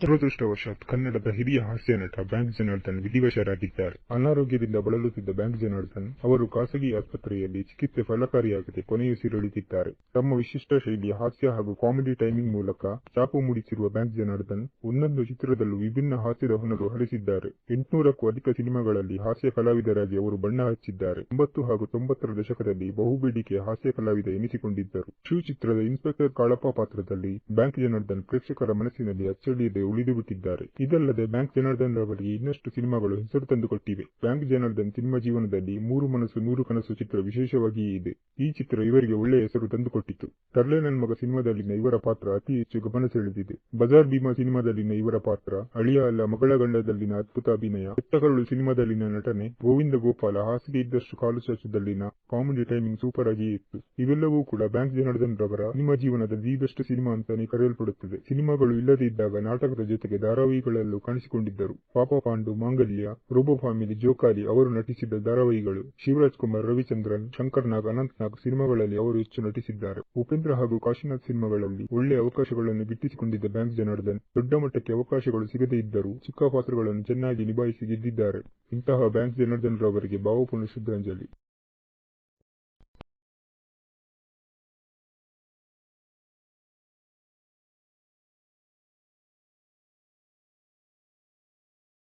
ದುರದೃಷ್ಟವಶಾತ್ ಕನ್ನಡದ ಹಿರಿಯ ಹಾಸ್ಯ ನಟ ಬ್ಯಾಂಕ್ ಜನಾರ್ದನ್ ವಿಧಿವಶರಾಗಿದ್ದಾರೆ. ಅನಾರೋಗ್ಯದಿಂದ ಬಳಲುತ್ತಿದ್ದ ಬ್ಯಾಂಕ್ ಜನಾರ್ದನ್ ಅವರು ಖಾಸಗಿ ಆಸ್ಪತ್ರೆಯಲ್ಲಿ ಚಿಕಿತ್ಸೆ ಫಲಕಾರಿಯಾಗದೆ ಕೊನೆಯುಸಿರೆಳೆದಿದ್ದಾರೆ ತಮ್ಮ ವಿಶಿಷ್ಟ ಶೈಲಿಯ ಹಾಸ್ಯ ಹಾಗೂ ಕಾಮಿಡಿ ಟೈಮಿಂಗ್ ಮೂಲಕ ಛಾಪು ಮೂಡಿಸಿರುವ ಬ್ಯಾಂಕ್ ಜನಾರ್ದನ್ ಒಂದೊಂದು ಚಿತ್ರದಲ್ಲೂ ವಿಭಿನ್ನ ಹಾಸ್ಯದ ಹೊನಲು ಹರಿಸಿದ್ದಾರೆ. ಎಂಟುನೂರಕ್ಕೂ ಅಧಿಕ ಸಿನಿಮಾಗಳಲ್ಲಿ ಹಾಸ್ಯ ಕಲಾವಿದರಾಗಿ ಅವರು ಬಣ್ಣ ಹಚ್ಚಿದ್ದಾರೆ. ಒಂಬತ್ತು ಹಾಗೂ ತೊಂಬತ್ತರ ದಶಕದಲ್ಲಿ ಬಹುಬೇಡಿಕೆಯ ಹಾಸ್ಯ ಕಲಾವಿದ ಎನಿಸಿಕೊಂಡಿದ್ದರು. ಶಿವ ಚಿತ್ರದ ಇನ್ಸ್ಪೆಕ್ಟರ್ ಕಾಳಪ್ಪ ಪಾತ್ರದಲ್ಲಿ ಬ್ಯಾಂಕ್ ಜನಾರ್ದನ್ ಪ್ರೇಕ್ಷಕರ ಮನಸ್ಸಿನಲ್ಲಿ ಅಚ್ಚಳಿಯದೆ ಉಳಿದು ಬಿಟ್ಟಿದ್ದಾರೆ. ಇದಲ್ಲದೆ, ಬ್ಯಾಂಕ್ ಜನಾರ್ದನ್ ರವರಿಗೆ ಇನ್ನಷ್ಟು ಸಿನಿಮಾಗಳು ಹೆಸರು ತಂದುಕೊಟ್ಟಿವೆ. ಬ್ಯಾಂಕ್ ಜನಾರ್ದನ್ ಸಿನಿಮಾ ಜೀವನದಲ್ಲಿ ಮೂರು ಮನಸ್ಸು, ನೂರು ಕನಸು ಚಿತ್ರ ವಿಶೇಷವಾಗಿಯೇ ಇದೆ. ಈ ಚಿತ್ರ ಇವರಿಗೆ ಒಳ್ಳೆಯ ಹೆಸರು ತಂದುಕೊಟ್ಟಿತು. ತರ್ಲೆ ನನ್ ಮಗ ಸಿನಿಮಾದಲ್ಲಿನ ಇವರ ಪಾತ್ರ ಅತಿ ಹೆಚ್ಚು ಗಮನ ಸೆಳೆದಿದೆ. ಬಜಾರ್ ಭೀಮಾ ಸಿನಿಮಾದಲ್ಲಿನ ಇವರ ಪಾತ್ರ, ಅಳಿಯ ಅಲ್ಲ ಮಗಳ ಗಂಡದಲ್ಲಿನ ಅದ್ಭುತ ಅಭಿನಯ. ಪುಟ್ಟಗಳು ಸಿನಿಮಾದಲ್ಲಿನ ನಟನೆ, ಗೋವಿಂದ ಗೋಪಾಲ ಹಾಸಿಗೆ ಇದ್ದಷ್ಟು ಕಾಲು ಚಾಚುದಲ್ಲಿನ ಕಾಮಿಡಿ ಟೈಮಿಂಗ್ ಸೂಪರ್ ಆಗಿ ಇತ್ತು. ಇವೆಲ್ಲವೂ ಕೂಡ ಬ್ಯಾಂಕ್ ಜನಾರ್ದನ್ ರವರ ಸಿನಿಮಾ ಜೀವನದ ದಿ ಬೆಸ್ಟ್ ಸಿನಿಮಾ ಅಂತಾನೆ ಕರೆಯಲ್ಪಡುತ್ತದೆ. ಸಿನಿಮಾಗಳು ಇಲ್ಲದೇ ಇದ್ದಾಗ ನಾಟಕದ ಜೊತೆಗೆ ಧಾರಾವಾಹಿಗಳಲ್ಲೂ ಕಾಣಿಸಿಕೊಂಡಿದ್ದರು. ಪಾಪ ಪಾಂಡು, ಮಾಂಗಲ್ಯ ರೋಬೋ ಫ್ಯಾಮಿಲಿ ಜೋಕಾಲಿ ಅವರು ನಟಿಸಿದ ಧಾರಾವಾಹಿಗಳು ಶಿವರಾಜ್ ಕುಮಾರ್, ರವಿಚಂದ್ರನ್, ಶಂಕರ್ ನಾಗ್ ಅನಂತ್ ನಾಗ್ ಸಿನಿಮಾಗಳಲ್ಲಿ ಅವರು ಹೆಚ್ಚು ನಟಿಸಿದ್ದಾರೆ. ಉಪೇಂದ್ರ ಹಾಗೂ ಕಾಶಿನಾಥ್ ಸಿನಿಮಾಗಳಲ್ಲಿ ಒಳ್ಳೆಯ ಅವಕಾಶಗಳನ್ನು ಗಿಟ್ಟಿಸಿಕೊಂಡಿದ್ದ ಬ್ಯಾಂಕ್ ಜನಾರ್ದನ್, ದೊಡ್ಡ ಮಟ್ಟಕ್ಕೆ ಅವಕಾಶಗಳು ಸಿಗದೇ ಇದ್ದರೂ ಚಿಕ್ಕ ಪಾತ್ರಗಳನ್ನು ಚೆನ್ನಾಗಿ ನಿಭಾಯಿಸಿ ಗೆದ್ದಿದ್ದಾರೆ. ಇಂತಹ ಬ್ಯಾಂಕ್ ಜನಾರ್ದನ್ ರವರಿಗೆ ಭಾವಪೂರ್ಣ ಶ್ರದ್ಧಾಂಜಲಿ.